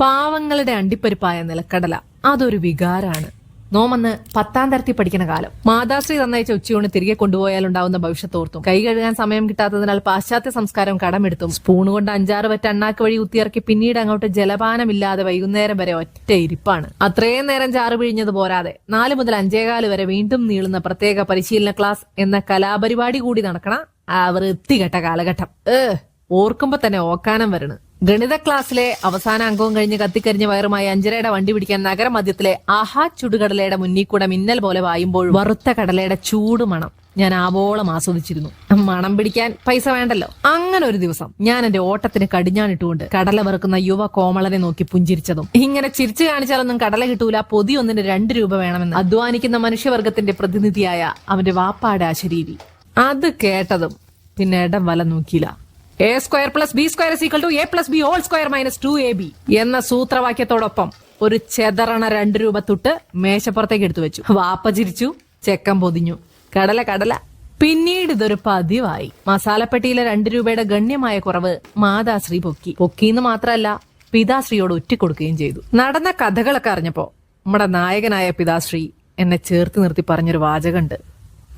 പാവങ്ങളുടെ അണ്ടിപ്പരിപ്പായ നിലക്കടല. അതൊരു വികാരാണ്. നോമന്ന് പത്താം തരത്തിൽ പഠിക്കുന്ന കാലം. മാതാശ്രീ തന്നയച്ച ഉച്ചയൂണ് തിരികെ കൊണ്ടുപോയാൽ കൊണ്ടുപോയാലുണ്ടാവുന്ന ഭവിഷ്യത്തോർത്തും. കൈ കഴുകാൻ സമയം കിട്ടാത്തതിനാൽ പാശ്ചാത്യ സംസ്കാരം കടമെടുത്തും. സ്പൂൺ കൊണ്ട് അഞ്ചാറ് വറ്റ അണ്ണാക്ക് വഴി ഉത്തിയിറക്കി പിന്നീട് അങ്ങോട്ട് ജലപാനമില്ലാതെ വൈകുന്നേരം വരെ ഒറ്റ ഇരിപ്പാണ്. അത്രയും നേരം ചാറ് പിഴിഞ്ഞത് പോരാതെ നാല് മുതൽ അഞ്ചേകാൽ വരെ വീണ്ടും നീളുന്ന പ്രത്യേക പരിശീലന ക്ലാസ് എന്ന കലാപരിപാടി കൂടി നടക്കണ ആ വൃത്തികെട്ട കാലഘട്ടം. ഏഹ് ഓർക്കുമ്പോ തന്നെ ഓക്കാനം വരണ്. ഗണിത ക്ലാസ്സിലെ അവസാന അംഗവും കഴിഞ്ഞ് കത്തിക്കരിഞ്ഞ വയറുമായി അഞ്ചരയുടെ വണ്ടി പിടിക്കാൻ നഗരമധ്യത്തിലെ ആഹാ ചുടുകടലയുടെ മുന്നിൽ കൂടെ മിന്നൽ പോലെ വായുമ്പോൾ വറുത്ത കടലയുടെ ചൂട് മണം ഞാൻ ആവോളം ആസ്വദിച്ചിരുന്നു. മണം പിടിക്കാൻ പൈസ വേണ്ടല്ലോ. അങ്ങനെ ഒരു ദിവസം ഞാൻ എന്റെ ഓട്ടത്തിന് കടിഞ്ഞാണിട്ടുകൊണ്ട് കടല വെറുക്കുന്ന യുവ കോമളനെ നോക്കി പുഞ്ചിരിച്ചതും. ഇങ്ങനെ ചിരിച്ചു കാണിച്ചാലൊന്നും കടല കിട്ടൂല പൊതി ഒന്നിന് രണ്ട് രൂപ വേണമെന്ന് അധ്വാനിക്കുന്ന മനുഷ്യവർഗത്തിന്റെ പ്രതിനിധിയായ അവന്റെ വാപ്പാടെ ശരീരി അത് കേട്ടതും പിന്നെ ഇടം വല നോക്കിയില്ല. A square plus B square is equal to A plus B whole square minus two A B എന്ന സൂത്രവാക്യത്തോടൊപ്പം ഒരു ചെതറണ രണ്ട് രൂപ തൊട്ട് മേശപ്പുറത്തേക്ക് എടുത്തു വെച്ചു. വാപ്പ ചിരിച്ചു ചെക്കം പൊതിഞ്ഞു. കടല കടല. പിന്നീട് ഇതൊരു പതിവായി. മസാലപ്പെട്ടിയിലെ രണ്ട് രൂപയുടെ ഗണ്യമായ കുറവ് മാതാശ്രീ പൊക്കി. പൊക്കിന്ന് മാത്രമല്ല പിതാശ്രീയോട് ഒറ്റിക്കൊടുക്കുകയും ചെയ്തു. നടന്ന കഥകളൊക്കെ അറിഞ്ഞപ്പോ നമ്മുടെ നായകനായ പിതാശ്രീ എന്നെ ചേർത്ത് നിർത്തി പറഞ്ഞൊരു വാചകണ്ട്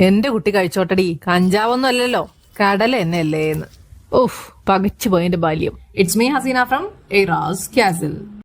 എന്റെ കുട്ടി കഴിച്ചോട്ടടി കഞ്ചാവൊന്നും അല്ലല്ലോ കടല എന്നല്ലേ എന്ന്. ഓഫ് പകച്ചു പോയതിന്റെ ബാല്യം It's me, Hasina from Eras Castle.